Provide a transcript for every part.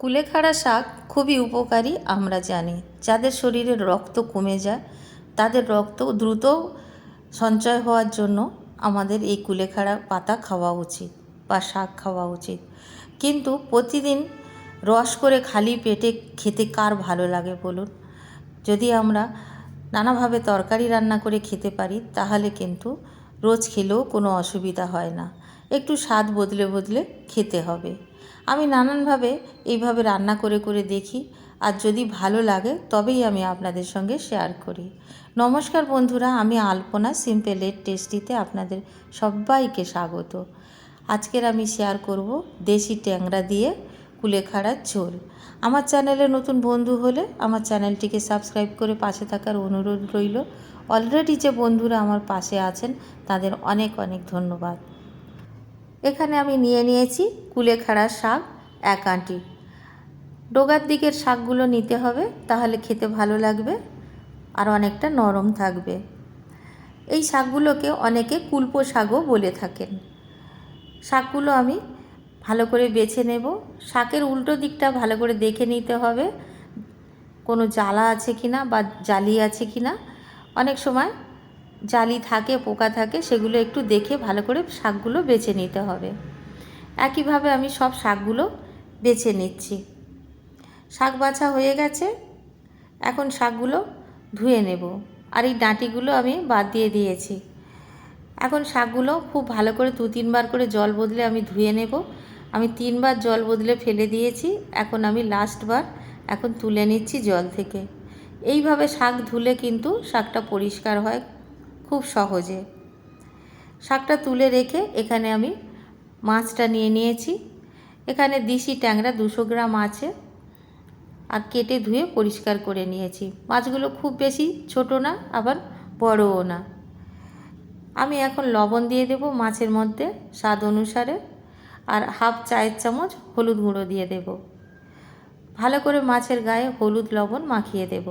কুলেখাড়া শাক খুবই উপকারী, আমরা জানি। যাদের শরীরে রক্ত কমে যায়, তাদের রক্ত দ্রুত সঞ্চয় হওয়ার জন্য আমাদের এই কুলেখাড়া পাতা খাওয়া উচিত বা শাক খাওয়া উচিত। কিন্তু প্রতিদিন রস করে খালি পেটে খেতে কার ভালো লাগে বলুন? যদি আমরা নানাভাবে তরকারি রান্না করে খেতে পারি, তাহলে কিন্তু রোজ খেলেও কোনো অসুবিধা হয় না। একটু স্বাদ বদলে বদলে খেতে হবে। আমি নানানভাবে এইভাবে রান্না করে করে দেখি, আর যদি ভালো লাগে তবেই আমি আপনাদের সঙ্গে শেয়ার করি। নমস্কার বন্ধুরা, আমি আলপনা সিম্পলের টেস্টিতে আপনাদের সবাইকে স্বাগত। আজকের আমি শেয়ার করব দেশি ট্যাংরা দিয়ে কুলেখাড়ার ঝোল। আমার চ্যানেলে নতুন বন্ধু হলে আমার চ্যানেলটিকে সাবস্ক্রাইব করে পাশে থাকার অনুরোধ রইল। অলরেডি যে বন্ধুরা আমার পাশে আছেন, তাদের অনেক অনেক ধন্যবাদ। এখানে আমি নিয়ে নিয়েছি কুলেখাড়া শাক এক আঁটি। ডোগার দিকের শাকগুলো নিতে হবে, তাহলে খেতে ভালো লাগবে আর অনেকটা নরম থাকবে। এই শাকগুলোকে অনেকে কুলপো শাকও বলে থাকেন। শাকগুলো আমি ভালো করে বেছে নেব। শাকের উল্টো দিকটা ভালো করে দেখে নিতে হবে, কোনো জ্বালা আছে কি না বা জালি আছে কি না অনেক সময় জালি থাকে, পোকা থাকে, সেগুলো একটু দেখে ভালো করে শাকগুলো বেছে নিতে হবে। একইভাবে আমি সব শাকগুলো বেছে নিচ্ছি। শাক বাছা হয়ে গেছে। এখন শাকগুলো ধুয়ে নেব। আর এই ডাঁটিগুলো আমি বাদ দিয়ে দিয়েছি। এখন শাকগুলো খুব ভালো করে দু তিনবার করে জল বদলে আমি ধুয়ে নেব। আমি তিনবার জল বদলে ফেলে দিয়েছি। এখন আমি লাস্টবার এখন তুলে নিচ্ছি জল থেকে। এইভাবে শাক ধুলে কিন্তু শাকটা পরিষ্কার হয় খুব সহজে। শাকটা তুলে রেখে এখানে আমি মাছটা নিয়ে নিয়েছি। এখানে দিশি ট্যাংরা দুশো গ্রাম আছে আর কেটে ধুয়ে পরিষ্কার করে নিয়েছি। মাছগুলো খুব বেশি ছোট না, আবার বড়ও না। আমি এখন লবণ দিয়ে দেব মাছের মধ্যে স্বাদ অনুসারে আর হাফ চায়ের চামচ হলুদ গুঁড়ো দিয়ে দেব। ভালো করে মাছের গায়ে হলুদ লবণ মাখিয়ে দেব।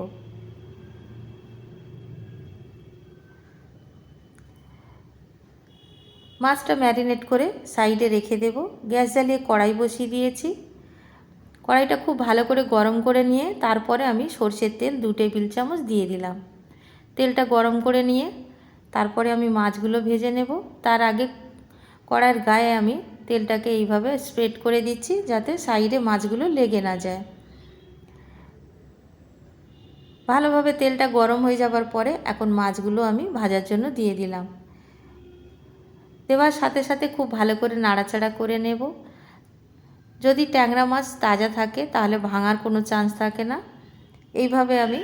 মাছটা ম্যারিনেট করে সাইডে রেখে দেব। গ্যাস জ্বালিয়ে কড়াই বসিয়ে দিয়েছি। কড়াইটা খুব ভালো করে গরম করে নিয়ে তারপরে আমি সর্ষের তেল দু টেবিল চামচ দিয়ে দিলাম। তেলটা গরম করে নিয়ে তারপরে আমি মাছগুলো ভেজে নেব। তার আগে কড়াইয়ের গায়ে আমি তেলটাকে এইভাবে স্প্রেড করে দিচ্ছি যাতে সাইডে মাছগুলো লেগে না যায়। ভালোভাবে তেলটা গরম হয়ে যাবার পরে এখন মাছগুলো আমি ভাজার জন্য দিয়ে দিলাম। দেওয়ার সাথে সাথে খুব ভালো করে নাড়াচাড়া করে নেব। যদি ট্যাংরা মাছ তাজা থাকে, তাহলে ভাঙার কোনো চান্স থাকে না। এইভাবে আমি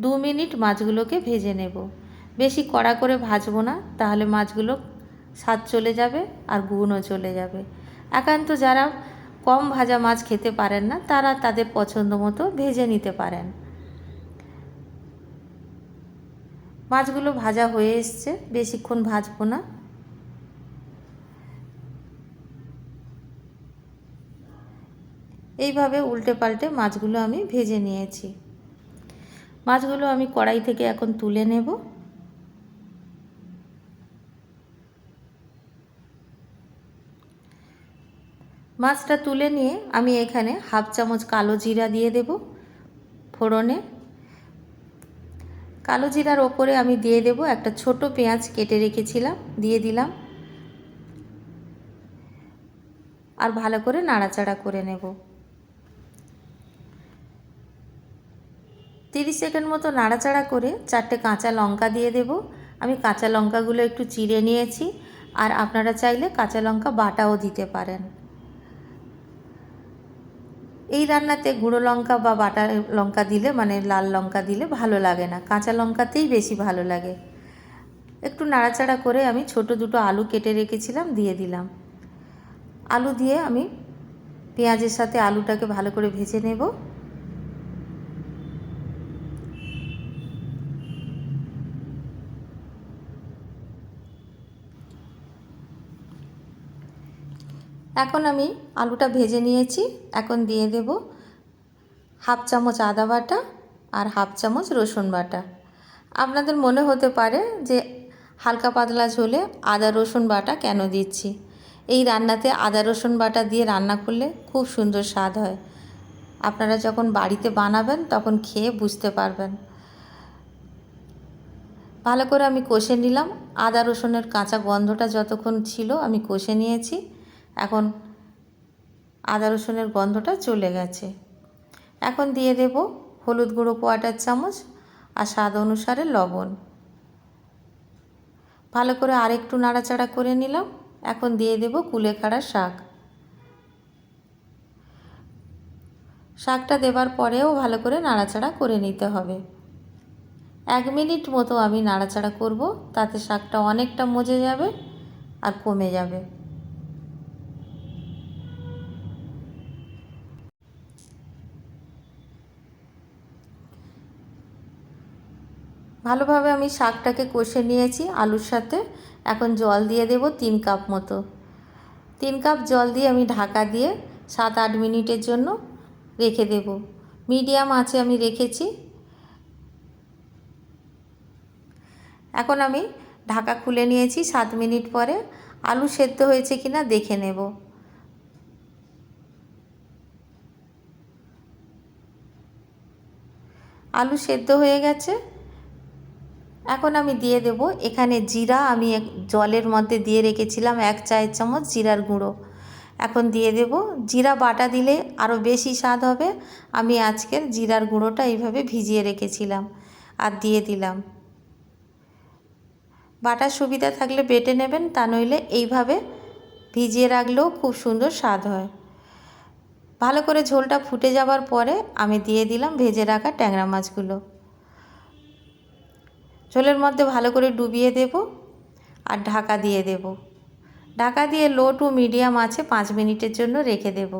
দু মিনিট মাছগুলোকে ভেজে নেব। বেশি কড়া করে ভাজবো না, তাহলে মাছগুলো স্বাদ চলে যাবে আর গুণও চলে যাবে। একান্ত যারা কম ভাজা মাছ খেতে পারেন না, তারা তাদের পছন্দ মতো ভেজে নিতে পারেন। মাছগুলো ভাজা হয়ে এসছে, বেশিক্ষণ ভাজবো না। এইভাবে উল্টে পাল্টে মাছগুলো আমি ভেজে নিয়েছি। মাছগুলো আমি কড়াই থেকে এখন তুলে নেব। মাছটা তুলে নিয়ে আমি এখানে হাফ চামচ কালো জিরা দিয়ে দেব ফোড়নে। কালো জিরার ওপরে আমি দিয়ে দেব একটা ছোট পেঁয়াজ কেটে রেখেছিলাম, দিয়ে দিলাম। আর ভালো করে নাড়াচাড়া করে নেব। তিরিশ সেকেন্ড মতো নাড়াচাড়া করে চারটে কাঁচা লঙ্কা দিয়ে দেব। আমি কাঁচা লঙ্কাগুলো একটু চিড়ে নিয়েছি আর আপনারা চাইলে কাঁচা লঙ্কা বাটাও দিতে পারেন। এই রান্নাতে গুঁড়ো লঙ্কা বা বাটা লঙ্কা দিলে মানে লাল লঙ্কা দিলে ভালো লাগে না। কাঁচা লঙ্কাতেই বেশি ভালো লাগে। একটু নাড়াচাড়া করে আমি ছোট দুটো আলু কেটে রেখেছিলাম, দিয়ে দিলাম। আলু দিয়ে আমি পেঁয়াজের সাথে আলুটাকে ভালো করে ভেজে নেব। এখন আমি আলুটা ভেজে নিয়েছি। এখন দিয়ে দেব হাফ চামচ আদা বাটা আর হাফ চামচ রসুন বাটা। আপনাদের মনে হতে পারে যে হালকা পাতলা ঝোলে আদা রসুন বাটা কেন দিচ্ছি? এই রান্নাতে আদা রসুন বাটা দিয়ে রান্না করলে খুব সুন্দর স্বাদ হয়। আপনারা যখন বাড়িতে বানাবেন তখন খেয়ে বুঝতে পারবেন। ভালো করে আমি কষে নিলাম। আদা রসুনের কাঁচা গন্ধটা যতক্ষণ ছিল আমি কষে নিয়েছি। এখন আদা রসুনের গন্ধটা চলে গেছে। এখন দিয়ে দেব হলুদ গুঁড়ো কোয়াটার চামচ আর স্বাদ অনুসারে লবণ। ভালো করে আরেকটু নাড়াচাড়া করে নিলাম। এখন দিয়ে দেব কুলেখাড়া শাক। শাকটা দেবার পরেও ভালো করে নাড়াচাড়া করে নিতে হবে। এক মিনিট মতো আমি নাড়াচাড়া করব, তাতে শাকটা অনেকটা মজে যাবে আর কমে যাবে। ভালোভাবে আমি শাকটাকে কষে নিয়েছি আলুর সাথে। এখন জল দিয়ে দেব তিন কাপ মতো। তিন কাপ জল দিয়ে আমি ঢাকা দিয়ে সাত আট মিনিটের জন্য রেখে দেব। মিডিয়াম আছে আমি রেখেছি। এখন আমি ঢাকা খুলে নিয়েছি সাত মিনিট পরে। আলু সেদ্ধ হয়েছে কিনা দেখে নেব। আলু সেদ্ধ হয়ে গেছে। এখন আমি দিয়ে দেব। এখানে জিরা আমি জলের মধ্যে দিয়ে রেখেছিলাম এক চায়ের চামচ জিরার গুঁড়ো। এখন দিয়ে দেব। জিরা বাটা দিলে আরও বেশি স্বাদ হবে। আমি আজকের জিরার গুঁড়োটা এইভাবে ভিজিয়ে রেখেছিলাম আর দিয়ে দিলাম। বাটার সুবিধা থাকলে বেটে নেবেন, তা নইলে এইভাবে ভিজিয়ে রাখলেও খুব সুন্দর স্বাদ হয়। ভালো করে ঝোলটা ফুটে যাবার পরে আমি দিয়ে দিলাম ভেজে রাখা ট্যাংরা মাছগুলো। ঝোলের মধ্যে ভালো করে ডুবিয়ে দেব আর ঢাকা দিয়ে দেব। ঢাকা দিয়ে লো টু মিডিয়াম আছে পাঁচ মিনিটের জন্য রেখে দেব।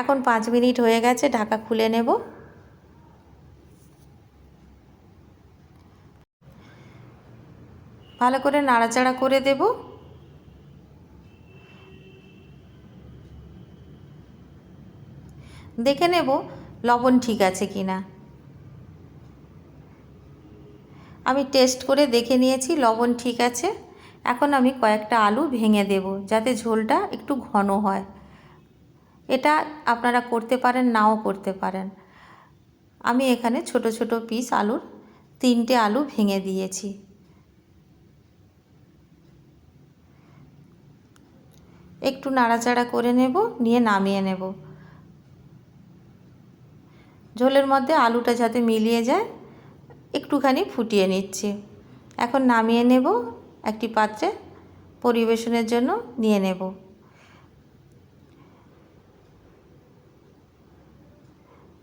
এখন পাঁচ মিনিট হয়ে গেছে, ঢাকা খুলে নেব। ভালো করে নাড়াচাড়া করে দেব। দেখে নেব লবণ ঠিক আছে কি না আমি টেস্ট করে দেখে নিয়েছি, লবণ ঠিক আছে। এখন আমি কয়েকটা আলু ভেঙে দেব, যাতে ঝোলটা একটু ঘন হয়। এটা আপনারা করতে পারেন, নাও করতে পারেন। আমি এখানে ছোট ছোট পিস আলুর তিনটে আলু ভেঙে দিয়েছি। একটু নাড়াচাড়া করে নেব, নিয়ে নামিয়ে নেব। ঝোলের মধ্যে আলুটা যাতে মিলিয়ে যায় একটুখানি ফুটিয়ে নিচ্ছি। এখন নামিয়ে নেব, একটি পাত্রে পরিবেশনের জন্য নিয়ে নেব।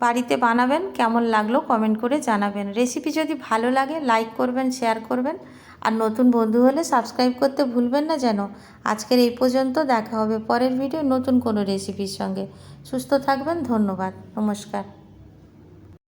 বাড়িতে বানাবেন, কেমন লাগল কমেন্ট করে জানাবেন। রেসিপি যদি ভালো লাগে, লাইক করবেন, শেয়ার করবেন। আর নতুন বন্ধু হলে সাবস্ক্রাইব করতে ভুলবেন না যেন। আজকের এই পর্যন্ত, দেখা হবে পরের ভিডিও নতুন কোনো রেসিপির সঙ্গে। সুস্থ থাকবেন, ধন্যবাদ, নমস্কার।